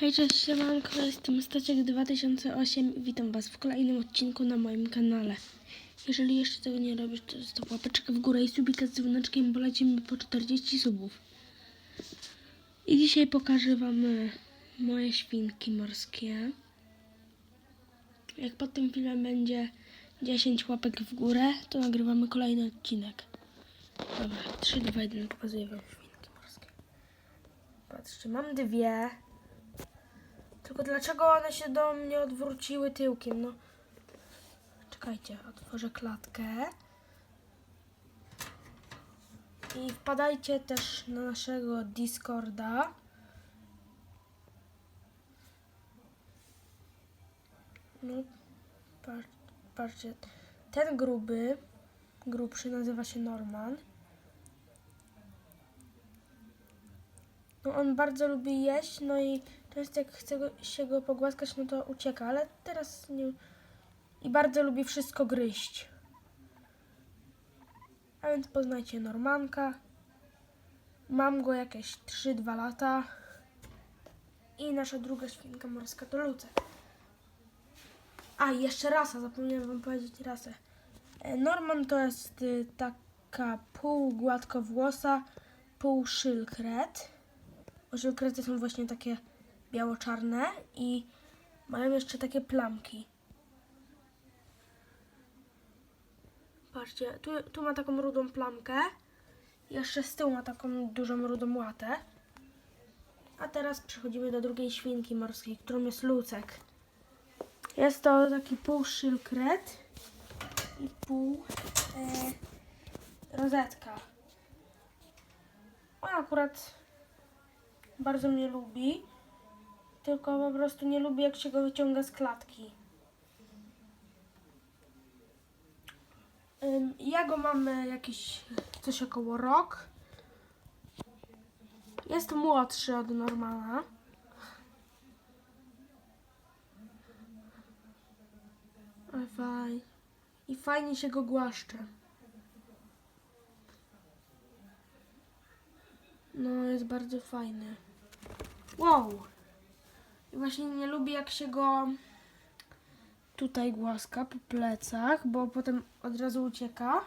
Hej, cześć, siemanko, jestem Stasiek 2008 i witam Was w kolejnym odcinku na moim kanale. Jeżeli jeszcze tego nie robisz, to zostaw łapeczkę w górę i subika z dzwoneczkiem, bo lecimy po 40 subów. I dzisiaj pokażę Wam e, moje świnki morskie. Jak pod tym filmem będzie 10 łapek w górę, to nagrywamy kolejny odcinek. Dobra, 3, 2, 1, pokazuję Wam świnki morskie. Patrzcie, mam dwie. Tylko dlaczego one się do mnie odwróciły tyłkiem? No. Czekajcie, otworzę klatkę. I wpadajcie też na naszego Discorda. No, patrz, patrzcie. Ten gruby, grubszy nazywa się Norman. No on bardzo lubi jeść, no i często jak chce go, się go pogłaskać, no to ucieka, ale teraz nie... I bardzo lubi wszystko gryźć. A więc poznajcie Normanka. Mam go jakieś 3-2 lata. I nasza druga świnka morska to Lucek. A, jeszcze rasa, zapomniałem wam powiedzieć rasę. E, Norman to jest y, taka pół gładkowłosa, pół szylkret. Ożylkrety są właśnie takie biało-czarne i mają jeszcze takie plamki. Patrzcie, tu, tu ma taką rudą plamkę. Jeszcze z tyłu ma taką dużą rudą łatę. A teraz przechodzimy do drugiej świnki morskiej, którą jest Lucek. Jest to taki pół szylkret i pół e, rozetka. On akurat bardzo mnie lubi, tylko po prostu nie lubi jak się go wyciąga z klatki. Ja go mam e, jakiś coś około rok. Jest młodszy od Normana. Faj. I fajnie się go głaszcze. No, jest bardzo fajny. Wow! Właśnie nie lubię jak się go tutaj głaska po plecach, bo potem od razu ucieka.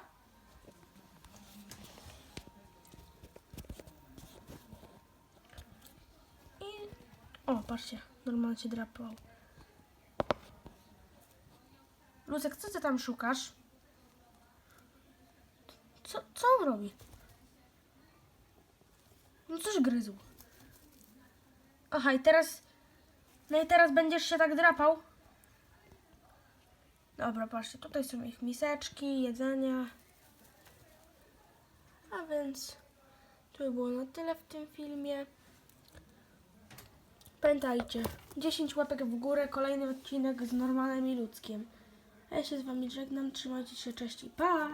I... O, patrzcie, normalnie się drapał. Lucek, co ty tam szukasz? Co, co on robi? No coś gryzł. Aha, i teraz... No i teraz będziesz się tak drapał? Dobra, patrzcie, tutaj są ich miseczki, jedzenia. A więc to by było na tyle w tym filmie. Pamiętajcie, 10 łapek w górę, kolejny odcinek z normalnym i ludzkiem. A ja się z wami żegnam, trzymajcie się, cześć i pa!